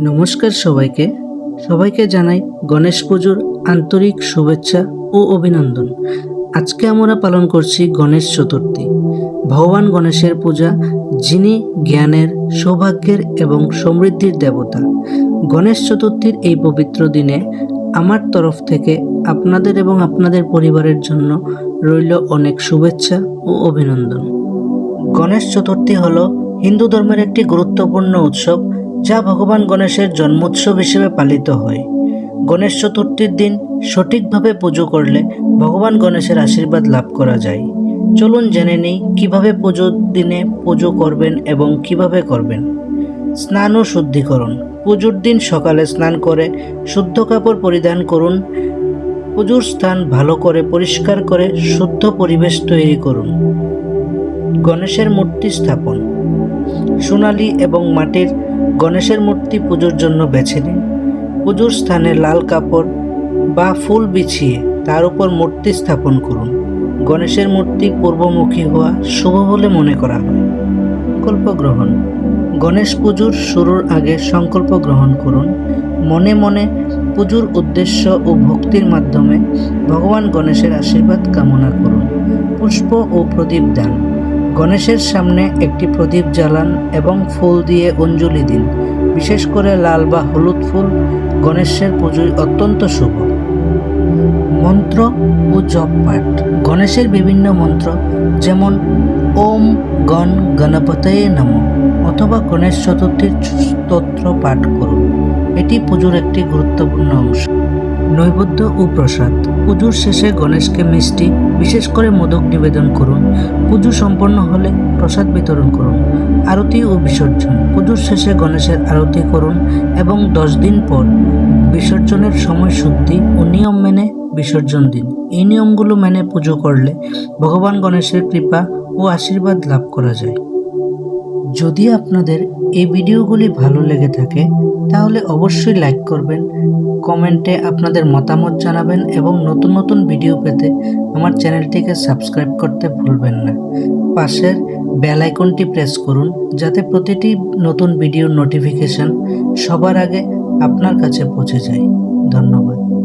নমস্কার সবাইকে। সবাইকে জানাই গণেশ পুজোর আন্তরিক শুভেচ্ছা ও অভিনন্দন। আজকে আমরা পালন করছি গণেশ চতুর্থী। ভগবান গণেশের পূজা, যিনি জ্ঞানের, সৌভাগ্যের এবং সমৃদ্ধির দেবতা। গণেশ চতুর্থীর এই পবিত্র দিনে আমার তরফ থেকে আপনাদের এবং আপনাদের পরিবারের জন্য রইল অনেক শুভেচ্ছা ও অভিনন্দন। গণেশ চতুর্থী হল হিন্দু ধর্মের একটি গুরুত্বপূর্ণ উৎসব। যা ভগবান গণেশের জন্মোৎসব হিসেবে পালিত হয়। গণেশ চতুর্থীর দিন সঠিকভাবে পুজো করলে ভগবান গণেশের আশীর্বাদ লাভ করা যায়। চলুন জেনে নিই কীভাবে পুজোর দিনে পুজো করবেন এবং কীভাবে করবেন। স্নান ও শুদ্ধিকরণ। পুজোর দিন সকালে স্নান করে শুদ্ধ কাপড় পরিধান করুন। পুজোর স্থান ভালো করে পরিষ্কার করে শুদ্ধ পরিবেশ তৈরি করুন। গণেশের মূর্তি স্থাপন। সোনালী এবং মাটির গণেশের মূর্তি পুজোর জন্য বেছে নিন। পুজোর স্থানে লাল কাপড় বা ফুল বিছিয়ে তার উপর মূর্তি স্থাপন করুন। গণেশের মূর্তি পূর্বমুখী হওয়া শুভ বলে মনে করা হয়। সংকল্প গ্রহণ। গণেশ পুজোর শুরুর আগে সংকল্প গ্রহণ করুন। মনে মনে পুজোর উদ্দেশ্য ও ভক্তির মাধ্যমে ভগবান গণেশের আশীর্বাদ কামনা করুন। পুষ্প ও প্রদীপ দান। গণেশের সামনে একটি প্রদীপ জ্বালান এবং ফুল দিয়ে অঞ্জলি দিন। বিশেষ করে লাল বা হলুদ ফুল গণেশের পুজোয় অত্যন্ত শুভ। মন্ত্র ও জপ পাঠ। গণেশের বিভিন্ন মন্ত্র যেমন ওম গণ গণপতয়ে নম অথবা গণেশ চতুর্থীর স্তোত্র পাঠ করুন। এটি পুজোর একটি গুরুত্বপূর্ণ অংশ। নৈবেদ্য ও প্রসাদ। পুজোর শেষে গণেশকে মিষ্টি, বিশেষ করে মোদক নিবেদন করুন। পুজো সম্পন্ন হলে প্রসাদ বিতরণ করুন। আরতি ও বিসর্জন। পুজোর শেষে গণেশের আরতি করুন এবং দশ দিন পর বিসর্জনের সময় শুদ্ধি ও নিয়ম মেনে বিসর্জন দিন। এই নিয়মগুলো মেনে পুজো করলে ভগবান গণেশের কৃপা ও আশীর্বাদ লাভ করা যায়। যদি আপনাদের এই ভিডিওগুলি ভালো লেগে থাকে, তাহলে অবশ্যই লাইক করবেন, কমেন্টে আপনাদের মতামত জানাবেন এবং নতুন নতুন ভিডিও পেতে আমার চ্যানেলটিকে সাবস্ক্রাইব করতে ভুলবেন না। পাশের বেল আইকনটি প্রেস করুন, যাতে প্রতিটি নতুন ভিডিওর নোটিফিকেশন সবার আগে আপনার কাছে পৌঁছে যায়। ধন্যবাদ।